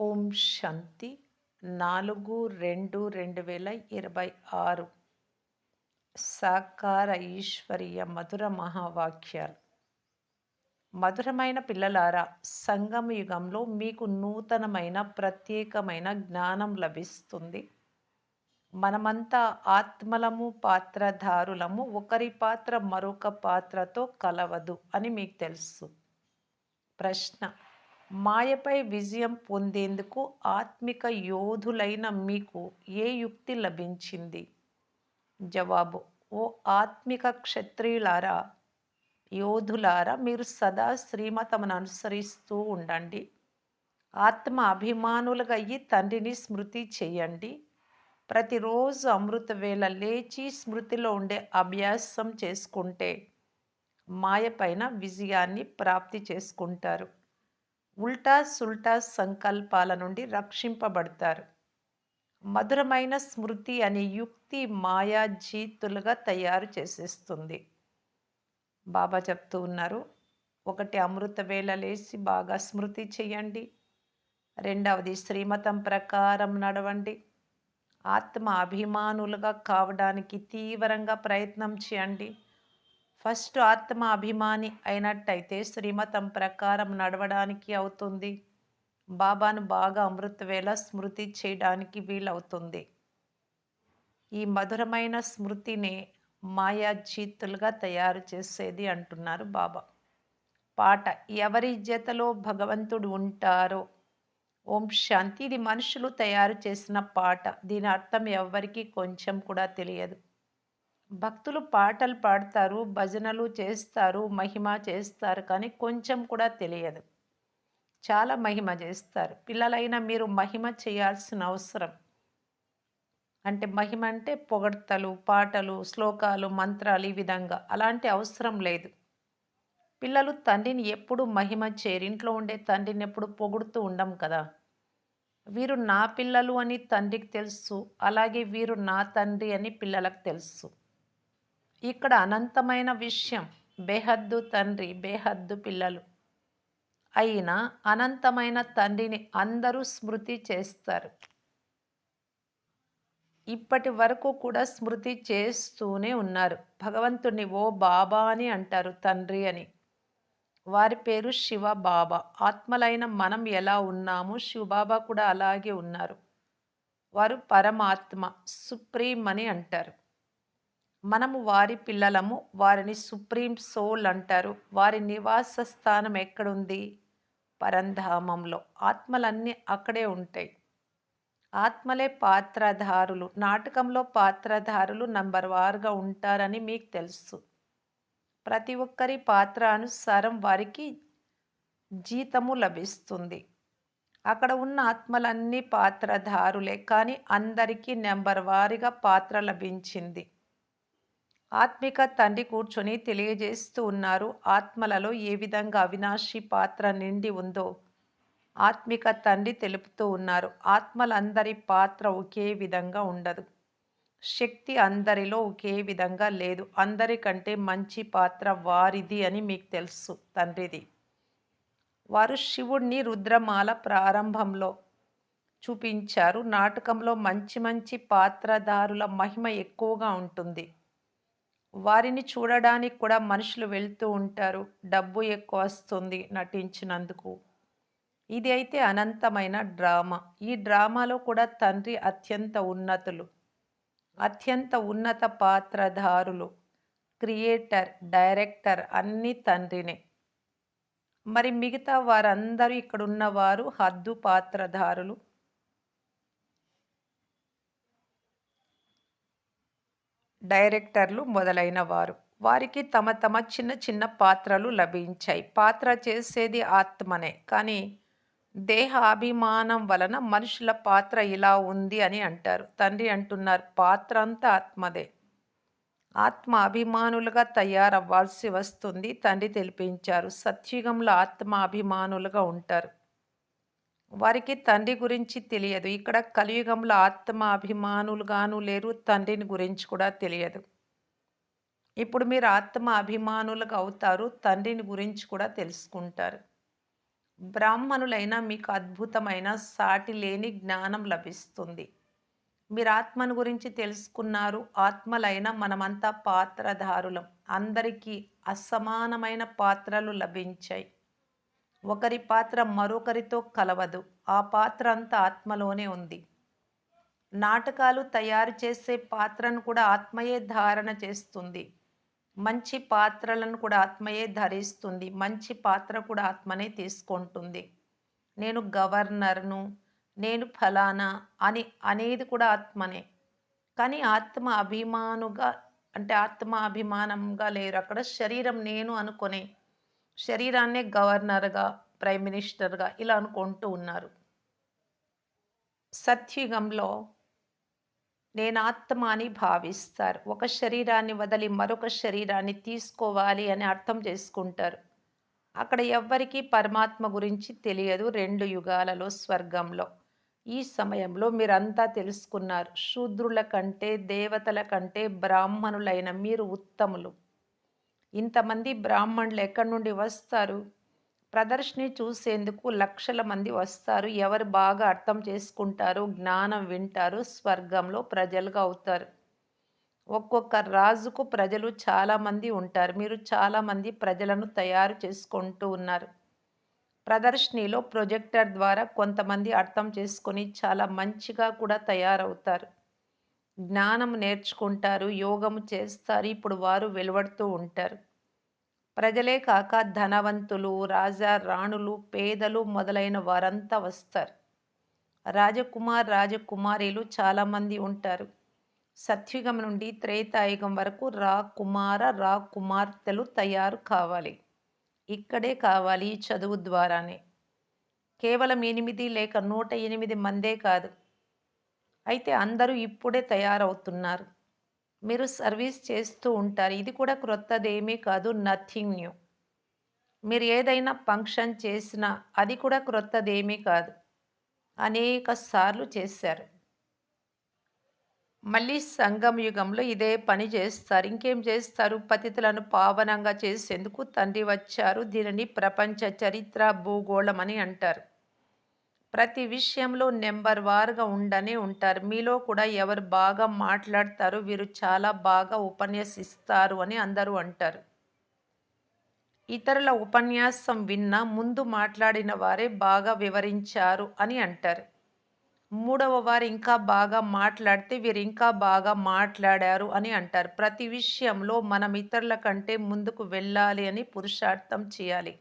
ఓం శాంతి నాలుగు రెండు రెండు వేల ఇరవై ఆరు. సాకార ఈశ్వరీయ మధుర మహావాక్యాలు. మధురమైన పిల్లలారా సంగమ యుగంలో మీకు నూతనమైన ప్రత్యేకమైన జ్ఞానం లభిస్తుంది. మనమంతా ఆత్మలము పాత్రధారులము ఒకరి పాత్ర మరొక పాత్రతో కలవదు అని మీకు తెలుసు. ప్రశ్న మాయపై విజయం పొందేందుకు ఆత్మిక యోధులైన మీకు ఏ యుక్తి లభించింది? జవాబు ఓ ఆత్మిక క్షత్రియులారా యోధులారా మీరు సదా శ్రీమతమును అనుసరిస్తూ ఉండండి. ఆత్మ అభిమానులుగా అయ్యి తండ్రిని స్మృతి చేయండి. ప్రతిరోజు అమృత వేళ లేచి స్మృతిలో ఉండే అభ్యాసం చేసుకుంటే మాయ పైన విజయాన్ని ప్రాప్తి చేసుకుంటారు. ఉల్టా సుల్టా సంకల్పాల నుండి రక్షింపబడతారు. మధురమైన స్మృతి అనే యుక్తి మాయాజీతులుగా తయారు చేసేస్తుంది. బాబా చెప్తూ ఉన్నారు ఒకటి అమృత వేళ లేచి బాగా స్మృతి చేయండి రెండవది శ్రీమతం ప్రకారం నడవండి. ఆత్మ అభిమానులుగా కావడానికి తీవ్రంగా ప్రయత్నం చేయండి. ఫస్ట్ ఆత్మ అభిమాని అయినట్టయితే శ్రీమతం ప్రకారం నడవడానికి అవుతుంది. బాబాను బాగా అమృతవేళ స్మృతి చేయడానికి వీలవుతుంది. ఈ మధురమైన స్మృతిని మాయాజీతులుగా తయారు చేసేది అంటున్నారు బాబా. పాట ఎవరి జతలో భగవంతుడు ఉంటారో? ఓం శాంతి ఇది మనుషులు తయారు చేసిన పాట. దీని అర్థం ఎవరికి కొంచెం కూడా తెలియదు. భక్తులు పాటలు పాడతారు భజనలు చేస్తారు మహిమ చేస్తారు కానీ కొంచెం కూడా తెలియదు. చాలా మహిమ చేస్తారు. పిల్లలైన మీరు మహిమ చేయాల్సిన అవసరం. అంటే మహిమ అంటే పొగడ్తలు పాటలు శ్లోకాలు మంత్రాలు ఈ విధంగా. అలాంటి అవసరం లేదు. పిల్లలు తండ్రిని ఎప్పుడు మహిమ చేయరు. ఇంట్లో ఉండే తండ్రిని ఎప్పుడు పొగుడుతూ ఉండం కదా. వీరు నా పిల్లలు అని తండ్రికి తెలుసు. అలాగే వీరు నా తండ్రి అని పిల్లలకు తెలుసు. ఇక్కడ అనంతమైన విషయం. బేహద్దు తండ్రి బేహద్దు పిల్లలు. అయినా అనంతమైన తండ్రిని అందరూ స్మృతి చేస్తారు. ఇప్పటి వరకు కూడా స్మృతి చేస్తూనే ఉన్నారు. భగవంతుని ఓ బాబా అని అంటారు తండ్రి అని. వారి పేరు శివ బాబా ఆత్మలైన మనం ఎలా ఉన్నామో శివబాబా కూడా అలాగే ఉన్నారు. వారు పరమాత్మ సుప్రీం అని అంటారు. మనము వారి పిల్లలము వారిని సుప్రీం సోల్ అంటారు. వారి నివాస స్థానం ఎక్కడుంది? పరంధామంలో. ఆత్మలన్నీ అక్కడే ఉంటాయి. ఆత్మలే పాత్రధారులు. నాటకంలో పాత్రధారులు నంబర్ వారుగా ఉంటారని మీకు తెలుసు. ప్రతి ఒక్కరి పాత్ర అనుసారం వారికి జీతము లభిస్తుంది. అక్కడ ఉన్న ఆత్మలన్నీ పాత్రధారులే. కానీ అందరికీ నెంబర్ వారిగా పాత్ర లభించింది. ఆత్మిక తండ్రి కూర్చొని తెలియజేస్తూ ఉన్నారు. ఆత్మలలో ఏ విధంగా అవినాశి పాత్ర నిండి ఉందో ఆత్మిక తండ్రి తెలుపుతూ ఉన్నారు. ఆత్మలందరి పాత్ర ఒకే విధంగా ఉండదు. శక్తి అందరిలో ఒకే విధంగా లేదు. అందరికంటే మంచి పాత్ర వారిది అని మీకు తెలుసు తండ్రిది. వారు శివుణ్ణి రుద్రమాల ప్రారంభంలో చూపించారు. నాటకంలో మంచి మంచి పాత్రధారుల మహిమ ఎక్కువగా ఉంటుంది. వారిని చూడడానికి కూడా మనుషులు వెళ్తూ ఉంటారు. డబ్బు ఎక్కువ వస్తుంది నటించినందుకు. ఇది అయితే అనంతమైన డ్రామా. ఈ డ్రామాలో కూడా తండ్రి అత్యంత ఉన్నతులు. అత్యంత ఉన్నత పాత్రధారులు. క్రియేటర్ డైరెక్టర్ అన్ని తండ్రినే. మరి మిగతా వారందరూ ఇక్కడ ఉన్నవారు హద్దు పాత్రధారులు. డైరెక్టర్లు మొదలైన వారు. వారికి తమ తమ చిన్న చిన్న పాత్రలు లభించాయి. పాత్ర చేసేది ఆత్మనే. కానీ దేహాభిమానం వలన మనుషుల పాత్ర ఇలా ఉంది అని అంటారు. తండ్రి అంటున్నారు పాత్ర అంతా ఆత్మదే. ఆత్మ అభిమానులుగా తయారవ్వాల్సి వస్తుంది తండ్రి తెలిపించారు. సత్యుగంలో ఆత్మ అభిమానులుగా ఉంటారు. వారికి తండ్రి గురించి తెలియదు ఇక్కడ కలియుగంలో ఆత్మ అభిమానులుగాను లేరు తండ్రిని గురించి కూడా తెలియదు ఇప్పుడు మీరు ఆత్మ అభిమానులుగా అవుతారు తండ్రిని గురించి కూడా తెలుసుకుంటారు బ్రాహ్మణులైన మీకు అద్భుతమైన సాటిలేని జ్ఞానం లభిస్తుంది. మీరు ఆత్మను గురించి తెలుసుకున్నారు. ఆత్మలైన మనమంతా పాత్రధారులం. అందరికీ అసమానమైన పాత్రలు లభించాయి. ఒకరి పాత్ర మరొకరితో కలవదు. ఆ పాత్ర అంతా ఆత్మలోనే ఉంది. నాటకాలు తయారు చేసే పాత్రను కూడా ఆత్మయే ధారణ చేస్తుంది. మంచి పాత్రలను కూడా ఆత్మయే ధరిస్తుంది. మంచి పాత్ర కూడా ఆత్మనే తీసుకుంటుంది. నేను గవర్నర్‌ను, నేను ఫలానా అని అనేది కూడా ఆత్మనే. కానీ ఆత్మ అభిమానుగా అంటే ఆత్మ అభిమానంగా లేరు. అక్కడ శరీరం నేను అనుకునే శరీరాన్నే గవర్నర్‌గా, ప్రైమ్ మినిస్టర్‌గా ఇలా అనుకుంటూ ఉన్నారు. సత్యుగంలో నేను ఆత్మ అని భావిస్తారు. ఒక శరీరాన్ని వదిలి మరొక శరీరాన్ని తీసుకోవాలి అని అర్థం చేసుకుంటారు. అక్కడ ఎవ్వరికీ పరమాత్మ గురించి తెలియదు రెండు యుగాలలో స్వర్గంలో. ఈ సమయంలో మీరంతా తెలుసుకున్నారు. శూద్రుల కంటే, దేవతల కంటే బ్రాహ్మణులైన మీరు ఉత్తములు. ఇంతమంది బ్రాహ్మణులు ఎక్కడి నుండి వస్తారు? ప్రదర్శిని చూసేందుకు లక్షల మంది వస్తారు. ఎవరు బాగా అర్థం చేసుకుంటారు జ్ఞానం వింటారు స్వర్గంలో ప్రజలుగా అవుతారు. ఒక్కొక్క రాజుకు ప్రజలు చాలామంది ఉంటారు. మీరు చాలామంది ప్రజలను తయారు చేసుకుంటూ ఉన్నారు. ప్రదర్శినిలో ప్రొజెక్టర్ ద్వారా కొంతమంది అర్థం చేసుకొని చాలా మంచిగా కూడా తయారవుతారు. జ్ఞానం నేర్చుకుంటారు, యోగము చేస్తారు. ఇప్పుడు వారు వెలువడుతూ ఉంటారు. ప్రజలే కాక ధనవంతులు, రాజా రాణులు, పేదలు మొదలైన వారంతా వస్తారు. రాజకుమార్, రాజకుమారీలు చాలామంది ఉంటారు. సత్యుగం నుండి త్రేతాయుగం వరకు రా కుమార రాకుమార్తెలు తయారు కావాలి. ఇక్కడే కావాలి చదువు ద్వారానే. కేవలం ఎనిమిది లేక 108 మందే కాదు. అయితే అందరూ ఇప్పుడే తయారవుతున్నారు. మీరు సర్వీస్ చేస్తూ ఉంటారు. ఇది కూడా క్రొత్తదేమీ కాదు. Nothing new. మీరు ఏదైనా ఫంక్షన్ చేసినా అది కూడా క్రొత్తదేమీ కాదు. అనేక సార్లు చేశారు. మళ్ళీ సంగం యుగంలో ఇదే పని చేస్తారు. ఇంకేం చేస్తారు? పతితులను పావనంగా చేసేందుకు తండ్రి వచ్చారు. దీనిని ప్రపంచ చరిత్ర, భూగోళం అని అంటారు. ప్రతి విషయంలో నెంబర్ వార్‌గా ఉండనే ఉంటారు. మీలో కూడా ఎవరు బాగా మాట్లాడతారో వీరు చాలా బాగా ఉపన్యసిస్తారు అని అందరూ అంటారు. ఇతరుల ఉపన్యాసం విన్న ముందు మాట్లాడిన వారే బాగా వివరించారు అని అంటారు. మూడవ వారు ఇంకా బాగా మాట్లాడితే వీరు ఇంకా బాగా మాట్లాడారు అని అంటారు. ప్రతి విషయంలో మనం ఇతరుల కంటే ముందుకు వెళ్ళాలి అని పురుషార్థం చేయాలి.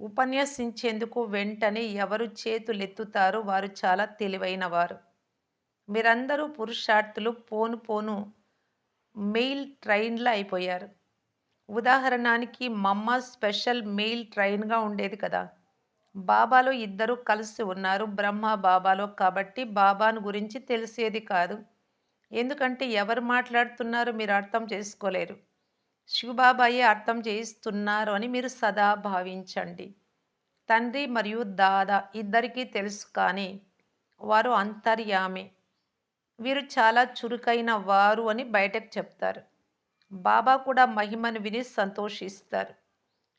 ఉపన్యసించేందుకు వెంటనే ఎవరు చేతులెత్తుతారో వారు చాలా తెలివైనవారు. మీరందరూ పురుషార్థులు పోను పోను మెయిల్ ట్రైన్లు అయిపోయారు. ఉదాహరణానికి మమ్మ స్పెషల్ మెయిల్ ట్రైన్‌గా ఉండేది కదా! బాబాలో ఇద్దరు కలిసి ఉన్నారు. బ్రహ్మ బాబాలో కాబట్టి బాబాను గురించి తెలిసేది కాదు. ఎందుకంటే ఎవరు మాట్లాడుతున్నారో మీరు అర్థం చేసుకోలేరు. శివబాబాయే అర్థం చేయిస్తున్నారు అని మీరు సదా భావించండి. తండ్రి మరియు దాదా ఇద్దరికీ తెలుసు కానీ వారు అంతర్యామి. వీరు చాలా చురుకైన వారు అని బయటకు చెప్తారు. బాబా కూడా మహిమను విని సంతోషిస్తారు.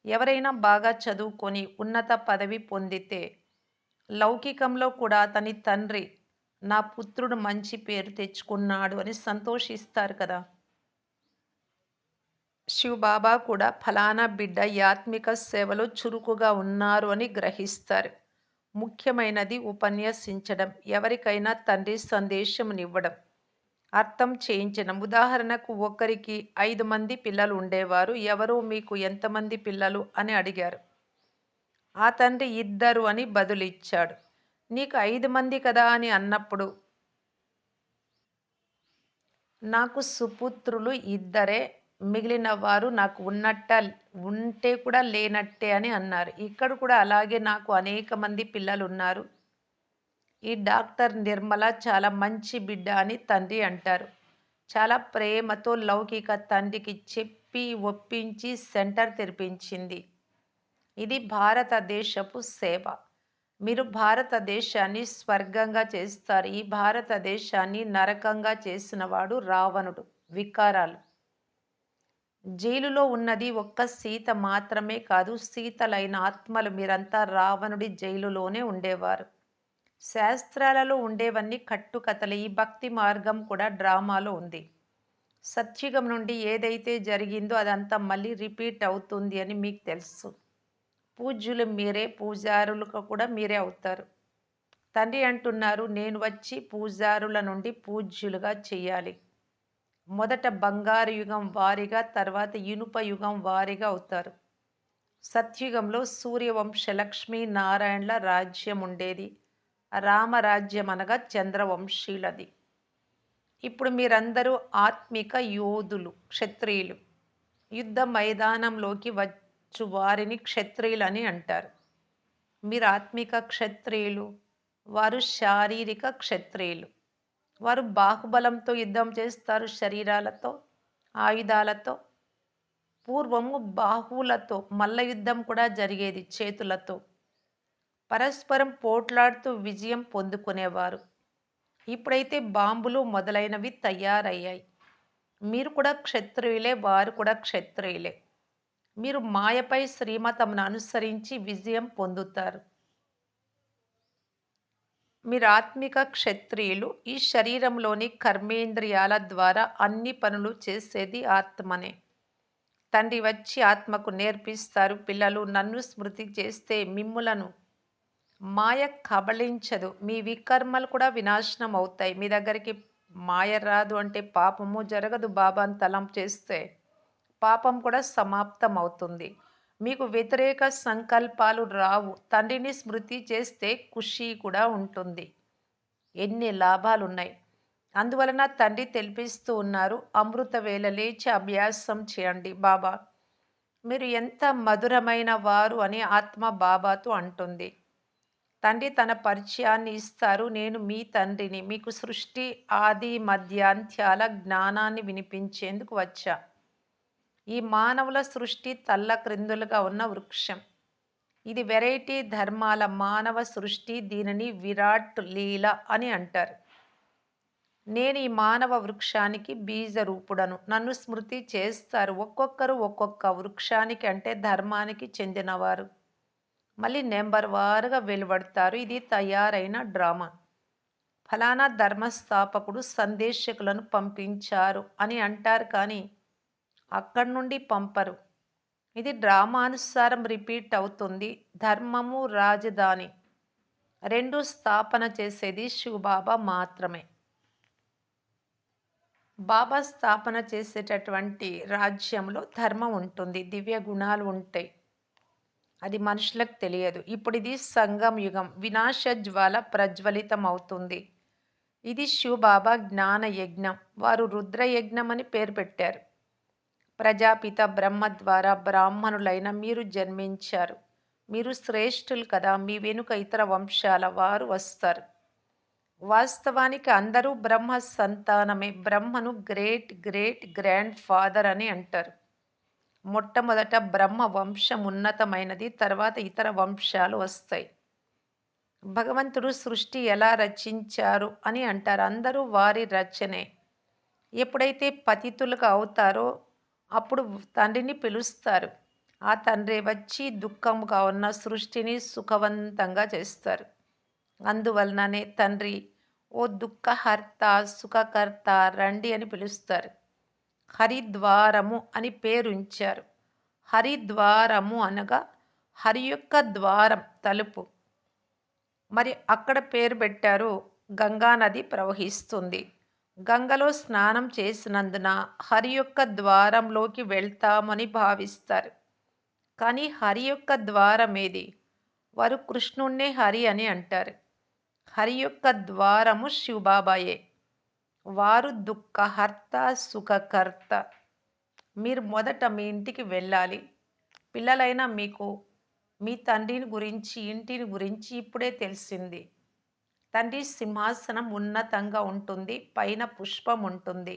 ఎవరైనా బాగా చదువుకొని ఉన్నత పదవి పొందితే లౌకికంలో కూడా అతని తండ్రి నా పుత్రుడు మంచి పేరు తెచ్చుకున్నాడు అని సంతోషిస్తారు కదా! శివబాబా కూడా ఫలానా బిడ్డ యాత్మిక ఆత్మిక సేవలో చురుకుగా ఉన్నారు అని గ్రహిస్తారు. ముఖ్యమైనది ఉపన్యసించడం, ఎవరికైనా తండ్రి సందేశమునివ్వడం, అర్థం చేయించడం. ఉదాహరణకు ఒకరికి ఐదు మంది పిల్లలు ఉండేవారు. ఎవరు మీకు ఎంతమంది పిల్లలు అని అడిగారు. ఆ తండ్రి ఇద్దరు అని బదులిచ్చాడు. నీకు ఐదు మంది కదా అని అన్నప్పుడు నాకు సుపుత్రులు ఇద్దరే మిగిలిన వారు నాకు ఉన్నట్ట ఉంటే కూడా లేనట్టే అని అన్నారు. ఇక్కడ కూడా అలాగే నాకు అనేక మంది పిల్లలున్నారు. ఈ డాక్టర్ నిర్మల చాలా మంచి బిడ్డ అని తండ్రి అంటారు. చాలా ప్రేమతో లౌకిక తండ్రికి చెప్పి ఒప్పించి సెంటర్ తెరిపించింది. ఇది భారతదేశపు సేవ. మీరు భారతదేశాన్ని స్వర్గంగా చేస్తారు. ఈ భారతదేశాన్ని నరకంగా చేసినవాడు రావణుడు. వికారాలు జైలులో ఉన్నది ఒక్క సీత మాత్రమే కాదు సీతలైన ఆత్మలు మీరంతా రావణుడి జైలులోనే ఉండేవారు. శాస్త్రాలలో ఉండేవన్నీ కట్టుకథలు. ఈ భక్తి మార్గం కూడా డ్రామాలో ఉంది. సత్యుగం నుండి ఏదైతే జరిగిందో అదంతా మళ్ళీ రిపీట్ అవుతుంది అని మీకు తెలుసు. పూజ్యులు మీరే పూజారులకు కూడా మీరే అవుతారు. తండ్రి అంటున్నారు నేను వచ్చి పూజారుల నుండి పూజ్యులుగా చేయాలి మొదట బంగారు యుగం వారిగా తర్వాత ఇనుప యుగం వారిగా అవుతారు. సత్యుగంలో సూర్యవంశ లక్ష్మీ నారాయణల రాజ్యం ఉండేది. రామరాజ్యం అనగా చంద్రవంశీలది. ఇప్పుడు మీరందరూ ఆత్మిక యోధులు క్షత్రియులు. యుద్ధ మైదానంలోకి వచ్చు వారిని క్షత్రియులని అంటారు. మీరు ఆత్మిక క్షత్రియులు వారు శారీరక క్షత్రియులు. వారు బాహుబలంతో యుద్ధం చేస్తారు శరీరాలతో ఆయుధాలతో. పూర్వము బాహువులతో మల్ల యుద్ధం కూడా జరిగేది చేతులతో. పరస్పరం పోట్లాడుతూ విజయం పొందుకునేవారు. ఇప్పుడైతే బాంబులు మొదలైనవి తయారయ్యాయి. మీరు కూడా క్షత్రియులే వారు కూడా క్షత్రియులే. మీరు మాయపై శ్రీమతమును అనుసరించి విజయం పొందుతారు. మీరు ఆత్మిక క్షత్రియులు ఈ శరీరంలోని కర్మేంద్రియాల ద్వారా అన్ని పనులు చేసేది ఆత్మనే. తండ్రి వచ్చి ఆత్మకు నేర్పిస్తారు పిల్లలు నన్ను స్మృతి చేస్తే మిమ్ములను. మాయ కబళించదు మీ వికర్మలు కూడా వినాశనం అవుతాయి. మీ దగ్గరికి మాయ రాదు అంటే పాపము జరగదు బాబాను తలం చేస్తే పాపం కూడా సమాప్తం అవుతుంది మీకు వ్యతిరేక సంకల్పాలు రావు. తండ్రిని స్మృతి చేస్తే ఖుషి కూడా ఉంటుంది. ఎన్ని లాభాలు ఉన్నాయి అందువలన తండ్రి తెలిపిస్తూ ఉన్నారు అమృత వేళ లేచి అభ్యాసం చేయండి బాబా. మీరు ఎంత మధురమైన వారు అని ఆత్మ బాబాతో అంటుంది. తండ్రి తన పరిచయాన్ని ఇస్తారు నేను మీ తండ్రిని. మీకు సృష్టి ఆది మధ్యాంత్యాల జ్ఞానాన్ని వినిపించేందుకు వచ్చా. ఈ మానవుల సృష్టి తల్ల క్రిందులుగా ఉన్న వృక్షం. ఇది వెరైటీ ధర్మాల మానవ సృష్టి దీనిని విరాట్ లీల అని అంటారు. నేను ఈ మానవ వృక్షానికి బీజ రూపుడను నన్ను స్మృతి చేస్తారు ఒక్కొక్కరు ఒక్కొక్క వృక్షానికి అంటే ధర్మానికి చెందినవారు. మళ్ళీ నెంబర్ వారుగా వెలువడతారు. ఇది తయారైన డ్రామా. ఫలానా ధర్మస్థాపకుడు సందేశకులను పంపించారు అని అంటారు కానీ అక్కడి నుండి పంపరు. ఇది డ్రామానుసారం రిపీట్ అవుతుంది. ధర్మము రాజధాని. రెండు స్థాపన చేసేది శివబాబా మాత్రమే. బాబా స్థాపన చేసేటటువంటి రాజ్యంలో ధర్మం ఉంటుంది. దివ్య గుణాలు ఉంటాయి. అది మనుషులకు తెలియదు. ఇప్పుడు ఇది సంగం యుగం. వినాశ జ్వాల ప్రజ్వలితం అవుతుంది ఇది శివబాబా జ్ఞాన యజ్ఞం వారు రుద్ర యజ్ఞం అని పేరు పెట్టారు. ప్రజాపిత బ్రహ్మ ద్వారా బ్రాహ్మణులైన మీరు జన్మించారు. మీరు శ్రేష్ఠులు కదా మీ వెనుక ఇతర వంశాల వారు వస్తారు. వాస్తవానికి అందరూ బ్రహ్మ సంతానమే. బ్రహ్మను గ్రేట్ గ్రేట్ గ్రాండ్ ఫాదర్ అని అంటారు. మొట్టమొదట బ్రహ్మ వంశం ఉన్నతమైనది తర్వాత ఇతర వంశాలు వస్తాయి. భగవంతుడు సృష్టి ఎలా రచించారు అని అంటారు. అందరూ వారి రచనే. ఎప్పుడైతే పతితులుగా అవుతారో అప్పుడు తండ్రిని పిలుస్తారు. ఆ తండ్రి వచ్చి దుఃఖముగా ఉన్న సృష్టిని సుఖవంతంగా చేస్తారు. అందువలననే తండ్రి ఓ దుఃఖహర్త సుఖకర్త రండి అని పిలుస్తారు. హరిద్వారము అని పేరుంచారు. హరిద్వారము అనగా హరి యొక్క ద్వారం తలుపు. మరి అక్కడ పేరు పెట్టారు గంగా నది ప్రవహిస్తుంది గంగలో స్నానం చేసినందున హరి యొక్క ద్వారంలోకి వెళ్తామని భావిస్తారు. కానీ హరి యొక్క ద్వారం ఏది వారు కృష్ణుణ్ణే హరి అని అంటారు. హరి యొక్క ద్వారము శివబాబాయే. వారు దుఃఖహర్త సుఖకర్త. మీరు మొదట మీ ఇంటికి వెళ్ళాలి. పిల్లలైనా మీకు మీ తండ్రిని గురించి ఇంటిని గురించి ఇప్పుడే తెలిసింది. తండ్రి సింహాసనం ఉన్నతంగా ఉంటుంది పైన పుష్పం ఉంటుంది.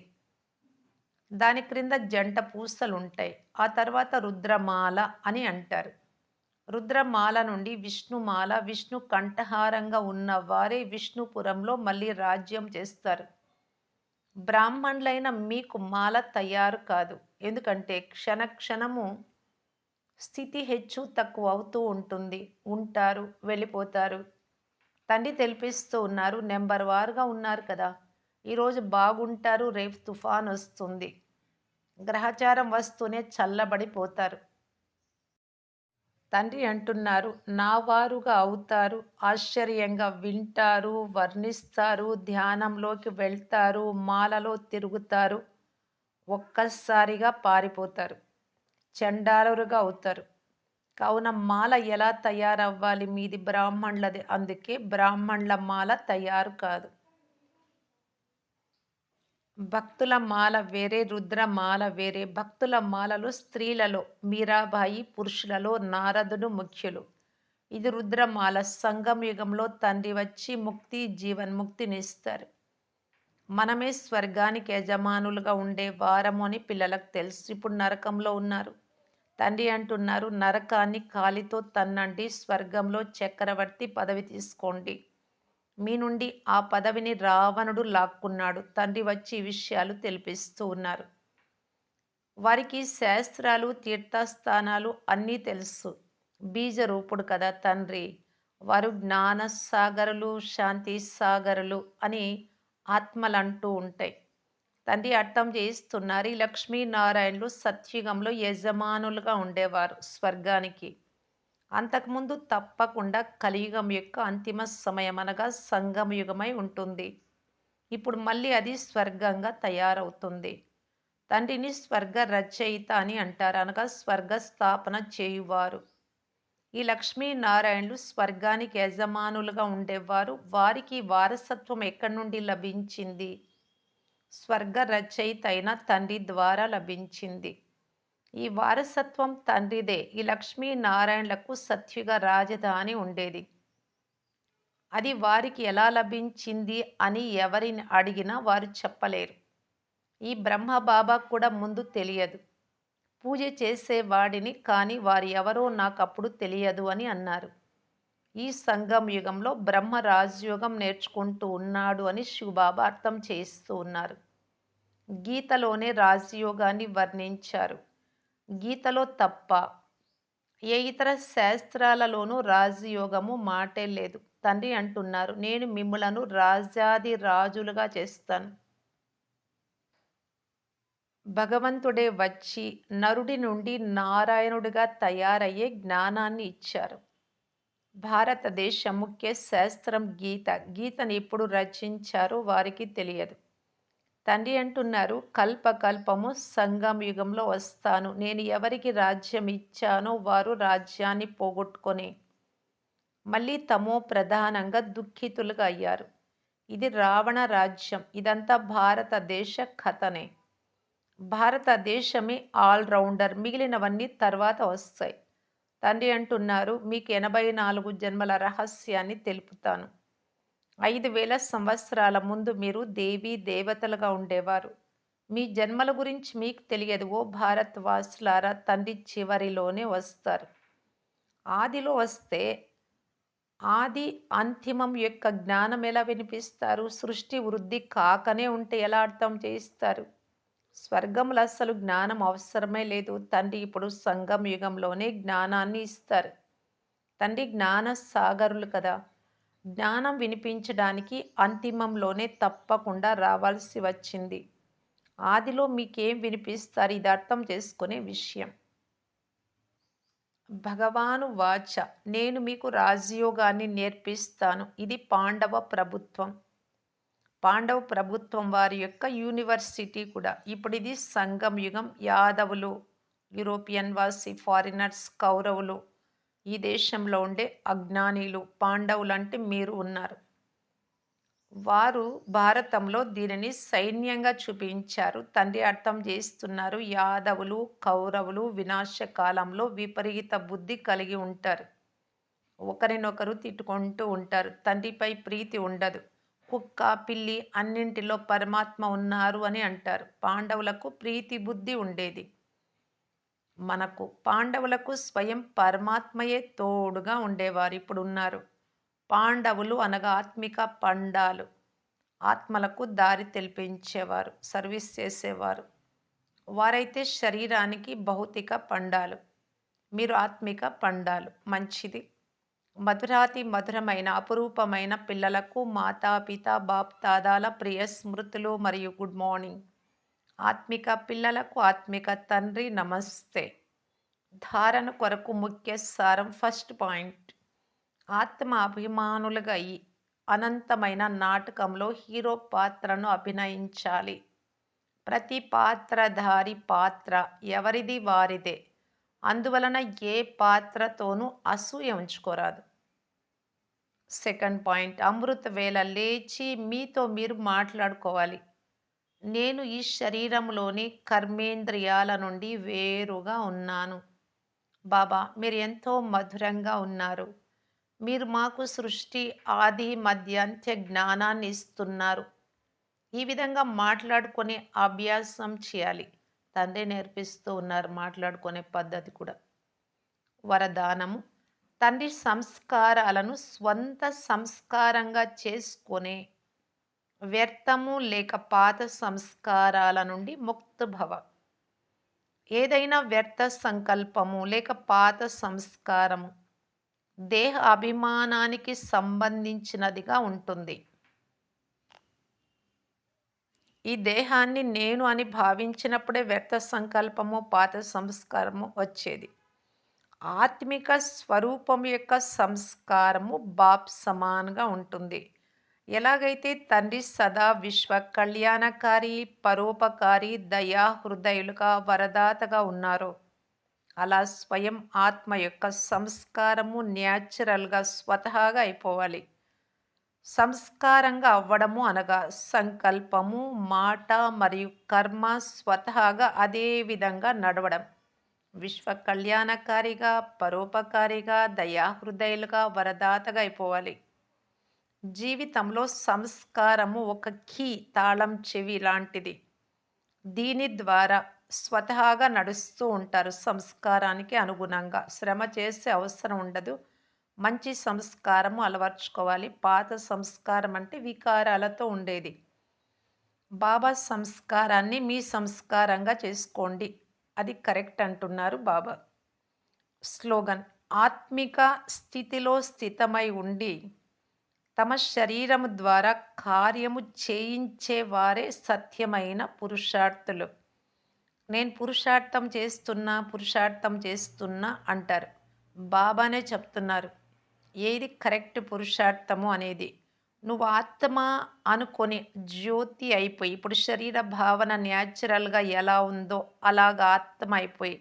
దాని క్రింద జంట పూసలు ఉంటాయి ఆ తర్వాత రుద్రమాల అని అంటారు. రుద్రమాల నుండి విష్ణుమాల విష్ణు కంఠహారంగా ఉన్న వారే విష్ణుపురంలో మళ్ళీ రాజ్యం చేస్తారు. బ్రాహ్మణులైన మీకు మాల తయారు కాదు. ఎందుకంటే క్షణ క్షణము స్థితి హెచ్చు తక్కువ అవుతూ ఉంటుంది. ఉంటారు వెళ్ళిపోతారు. తండ్రి తెలిపిస్తూ ఉన్నారు. నెంబర్ వారుగా ఉన్నారు కదా. ఈరోజు బాగుంటారు. రేపు తుఫాన్ వస్తుంది. గ్రహచారం వస్తూనే చల్లబడిపోతారు. తండ్రి అంటున్నారు నా వారుగా అవుతారు. ఆశ్చర్యంగా వింటారు. వర్ణిస్తారు. ధ్యానంలోకి వెళ్తారు. మాలలో తిరుగుతారు. ఒక్కసారిగా పారిపోతారు. చండాలురుగా అవుతారు. కావున మాల ఎలా తయారవ్వాలి? మీది బ్రాహ్మణులది. అందుకే బ్రాహ్మణుల మాల తయారు కాదు. భక్తుల మాల వేరే రుద్ర మాల వేరే. భక్తుల మాలలు స్త్రీలలో మీరాబాయి పురుషులలో నారదుడు ముఖ్యులు. ఇది రుద్రమాల సంగం యుగంలో తండ్రి వచ్చి ముక్తి జీవన్ముక్తినిస్తారు మనమే స్వర్గానికి యజమానులుగా ఉండే వారము అని పిల్లలకు తెలుసు. ఇప్పుడు నరకంలో ఉన్నారు. తండ్రి అంటున్నారు నరకాన్ని కాలితో తన్నండి స్వర్గంలో చక్రవర్తి పదవి తీసుకోండి. మీ నుండి ఆ పదవిని రావణుడు లాక్కున్నాడు. తండ్రి వచ్చి ఈ విషయాలు తెలిపిస్తూ ఉన్నారు. వారికి శాస్త్రాలు తీర్థస్థానాలు అన్నీ తెలుసు. బీజరూపుడు కదా తండ్రి. వారు జ్ఞాన సాగరులు శాంతి సాగరులు అని ఆత్మలు అంటూ ఉంటాయి. తండ్రి అర్థం చేయిస్తున్నారు. ఈ లక్ష్మీనారాయణులు సత్యుగంలో యజమానులుగా ఉండేవారు స్వర్గానికి. అంతకుముందు తప్పకుండా కలియుగం యొక్క అంతిమ సమయం అనగా సంగమయుగమై ఉంటుంది. ఇప్పుడు మళ్ళీ అది స్వర్గంగా తయారవుతుంది. తండ్రిని స్వర్గ రచయిత అని అంటారు. అనగా స్వర్గ స్థాపన చేయువారు. ఈ లక్ష్మీనారాయణులు స్వర్గానికి యజమానులుగా ఉండేవారు. వారికి వారసత్వం ఎక్కడి నుండి లభించింది? స్వర్గ రచయిత అయిన తండ్రి ద్వారా లభించింది. ఈ వారసత్వం తండ్రిదే. ఈ లక్ష్మీనారాయణలకు సత్యుగ రాజధాని ఉండేది. అది వారికి ఎలా లభించింది అని ఎవరిని అడిగినా వారు చెప్పలేరు. ఈ బ్రహ్మ బాబా కూడా ముందు తెలియదు. పూజ చేసేవాడిని కానీ వారు ఎవరో నాకు అప్పుడు తెలియదు అని అన్నారు. ఈ సంగం యుగంలో బ్రహ్మ రాజయోగం నేర్చుకుంటూ ఉన్నాడు అని శివబాబా అర్థం చేస్తూ ఉన్నారు. గీతలోనే రాజయోగాన్ని వర్ణించారు. గీతలో తప్ప ఏ ఇతర శాస్త్రాలలోనూ రాజయోగము మాటే లేదు. తండ్రి అంటున్నారు నేను మిమ్మలను రాజాది రాజులుగా చేస్తాను. భగవంతుడే వచ్చి నరుడి నుండి నారాయణుడిగా తయారయ్యే జ్ఞానాన్ని ఇచ్చారు. భారతదేశ ముఖ్య శాస్త్రం గీత. గీతని ఎప్పుడు రచించారో వారికి తెలియదు. తండ్రి అంటున్నారు కల్పకల్పము సంగం యుగంలో వస్తాను. నేను ఎవరికి రాజ్యం ఇచ్చానో వారు రాజ్యాన్ని పోగొట్టుకొని మళ్ళీ తమో ప్రధానంగా దుఃఖితులుగా అయ్యారు. ఇది రావణ రాజ్యం. ఇదంతా భారతదేశ కథనే. భారతదేశమే ఆల్రౌండర్ మిగిలినవన్నీ తర్వాత వస్తాయి. తండ్రి అంటున్నారు మీకు ఎనభై నాలుగు జన్మల రహస్యాన్ని తెలుపుతాను. ఐదు వేల సంవత్సరాల ముందు మీరు దేవీ దేవతలుగా ఉండేవారు. మీ జన్మల గురించి మీకు తెలియదు. ఓ భారత్ వాసులారా తండ్రి చివరిలోనే వస్తారు. ఆదిలో వస్తే ఆది అంతిమం యొక్క జ్ఞానం ఎలా వినిపిస్తారు? సృష్టి వృద్ధి కాకనే ఉంటే ఎలా అర్థం చేయిస్తారు? స్వర్గంలో అస్సలు జ్ఞానం అవసరమే లేదు. తండ్రి ఇప్పుడు సంఘం యుగంలోనే జ్ఞానాన్ని ఇస్తారు. తండ్రి జ్ఞాన సాగరులు కదా. జ్ఞానం వినిపించడానికి అంతిమంలోనే తప్పకుండా రావాల్సి వచ్చింది. ఆదిలో మీకేం వినిపిస్తారు? ఇది అర్థం చేసుకునే విషయం. భగవాను వాచ నేను మీకు రాజయోగాన్ని నేర్పిస్తాను. ఇది పాండవ ప్రభుత్వం. పాండవ ప్రభుత్వం వారి యొక్క యూనివర్సిటీ కూడా. ఇప్పుడు ఇది సంగం యుగం. యాదవులు యూరోపియన్ వాసి ఫారినర్స్ కౌరవులు ఈ దేశంలో ఉండే అజ్ఞానీలు పాండవులు అంటే మీరు ఉన్నారు. వారు భారతంలో దీనిని సైన్యంగా చూపించారు. తండ్రి అర్థం చేస్తున్నారు. యాదవులు కౌరవులు వినాశకాలంలో విపరీత బుద్ధి కలిగి ఉంటారు. ఒకరినొకరు తిట్టుకుంటూ ఉంటారు. తండ్రిపై ప్రీతి ఉండదు. కుక్క పిల్లి అన్నింటిలో పరమాత్మ ఉన్నారు అని అంటారు. పాండవులకు ప్రీతి బుద్ధి ఉండేది. మనకు పాండవులకు స్వయం పరమాత్మయే తోడుగా ఉండేవారు ఇప్పుడు ఉన్నారు పాండవులు అనగా ఆత్మిక పండాలు. ఆత్మలకు దారి తెలిపించేవారు సర్వీస్ చేసేవారు. వారైతే శరీరానికి భౌతిక పండాలు. మీరు ఆత్మిక పండాలు. మంచిది. మధురాతి మధురమైన అపురూపమైన పిల్లలకు మాతా పిత బాప్ బాప్తాదాల ప్రియ స్మృతులు మరియు గుడ్ మార్నింగ్. ఆత్మిక పిల్లలకు ఆత్మిక తండ్రి నమస్తే. ధారణ కొరకు ముఖ్య సారం ఫస్ట్ పాయింట్. ఆత్మ అభిమానులుగా ఈ అనంతమైన నాటకంలో హీరో పాత్రను అభినయించాలి. ప్రతి పాత్రధారి పాత్ర ఎవరిది వారిదే. అందువలన ఏ పాత్రతోనూ అసూయ ఉంచుకోరాదు. సెకండ్ పాయింట్ అమృత వేళ లేచి మీతో మీరు మాట్లాడుకోవాలి. నేను ఈ శరీరంలోని కర్మేంద్రియాల నుండి వేరుగా ఉన్నాను. బాబా మీరు ఎంతో మధురంగా ఉన్నారు. మీరు మాకు సృష్టి ఆది మధ్యాంత్య జ్ఞానాన్ని ఇస్తున్నారు. ఈ విధంగా మాట్లాడుకునే అభ్యాసం చేయాలి. తండ్రి నేర్పిస్తూ ఉన్నారు మాట్లాడుకునే పద్ధతి కూడా. వరదానము. తండ్రి సంస్కారాలను స్వంత సంస్కారంగా చేసుకునే వ్యర్థము లేక పాత సంస్కారాల నుండి ముక్తభవ. ఏదైనా వ్యర్థ సంకల్పము లేక పాత సంస్కారము దేహ అభిమానానికి సంబంధించినదిగా ఉంటుంది. ఈ దేహాన్ని నేను అని భావించినప్పుడే వ్యర్థ సంకల్పము పాత సంస్కారము వచ్చేది. ఆత్మిక స్వరూపం యొక్క సంస్కారము బాప్ సమానంగా ఉంటుంది. ఎలాగైతే తండ్రి సదా విశ్వ కళ్యాణకారి పరోపకారి దయా హృదయులుగా వరదాతగా ఉన్నారో అలా స్వయం ఆత్మ యొక్క సంస్కారము న్యాచురల్గా స్వతహాగా అయిపోవాలి. సంస్కారంగా అవ్వడము అనగా సంకల్పము మాట మరియు కర్మ స్వతహాగా అదే విధంగా నడవడం. విశ్వ కళ్యాణకారిగా పరోపకారిగా దయాహృదయులుగా వరదాతగా అయిపోవాలి. జీవితంలో సంస్కారము ఒక కీ తాళం చెవి లాంటిది. దీని ద్వారా స్వతహాగా నడుస్తూ ఉంటారు సంస్కారానికి అనుగుణంగా. శ్రమ చేసే అవసరం ఉండదు. మంచి సంస్కారము అలవర్చుకోవాలి. పాత సంస్కారం అంటే వికారాలతో ఉండేది. బాబా సంస్కారాన్ని మీ సంస్కారంగా చేసుకోండి. అది కరెక్ట్ అంటున్నారు బాబా. స్లోగన్ ఆత్మిక స్థితిలో స్థితమై ఉండి తమ శరీరము ద్వారా కార్యము చేయించేవారే సత్యమైన పురుషార్థులు. నేను పురుషార్థం చేస్తున్నా పురుషార్థం చేస్తున్నా అంటారు. బాబానే చెప్తున్నారు. ఏది కరెక్ట్ పురుషార్థము అనేది? నువ్వు ఆత్మ అనుకొని జ్యోతి అయిపోయి ఇప్పుడు శరీర భావన న్యాచురల్గా ఎలా ఉందో అలాగా ఆత్మ అయిపోయి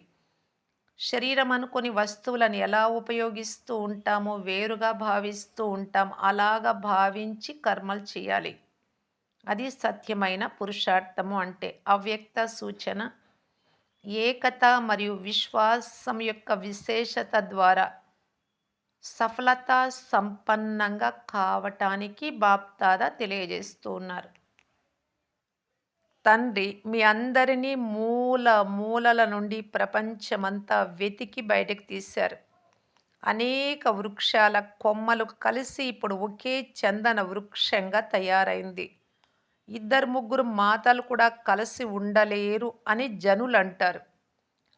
శరీరం అనుకొని వస్తువులను ఎలా ఉపయోగిస్తూ ఉంటామో వేరుగా భావిస్తూ ఉంటాం అలాగా భావించి కర్మలు చేయాలి. అది సత్యమైన పురుషార్థము అంటే అవ్యక్త సూచన ఏకత మరియు విశ్వాసం యొక్క విశేషత ద్వారా సఫలత సంపన్నంగా కావటానికి బాప్తాద తెలియజేస్తూ ఉన్నారు తండ్రి మీ అందరినీ మూల మూలల నుండి ప్రపంచమంతా వెతికి బయటకు తీశారు. అనేక వృక్షాల కొమ్మలు కలిసి ఇప్పుడు ఒకే చందన వృక్షంగా తయారైంది. ఇద్దరు ముగ్గురు మాతలు కూడా కలిసి ఉండలేరు అని జనులు అంటారు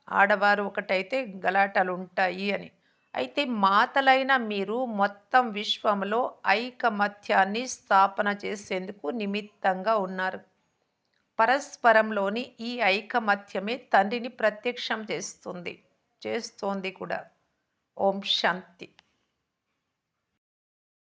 ఆడవారు ఒకటైతే గలాటలు ఉంటాయి అని. అయితే మాతలైన మీరు మొత్తం విశ్వంలో ఐకమత్యాన్ని స్థాపన చేసేందుకు నిమిత్తంగా ఉన్నారు. పరస్పరంలోని ఈ ఐకమత్యమే తండ్రిని ప్రత్యక్షం చేస్తుంది చేస్తోంది కూడా. ఓం శాంతి.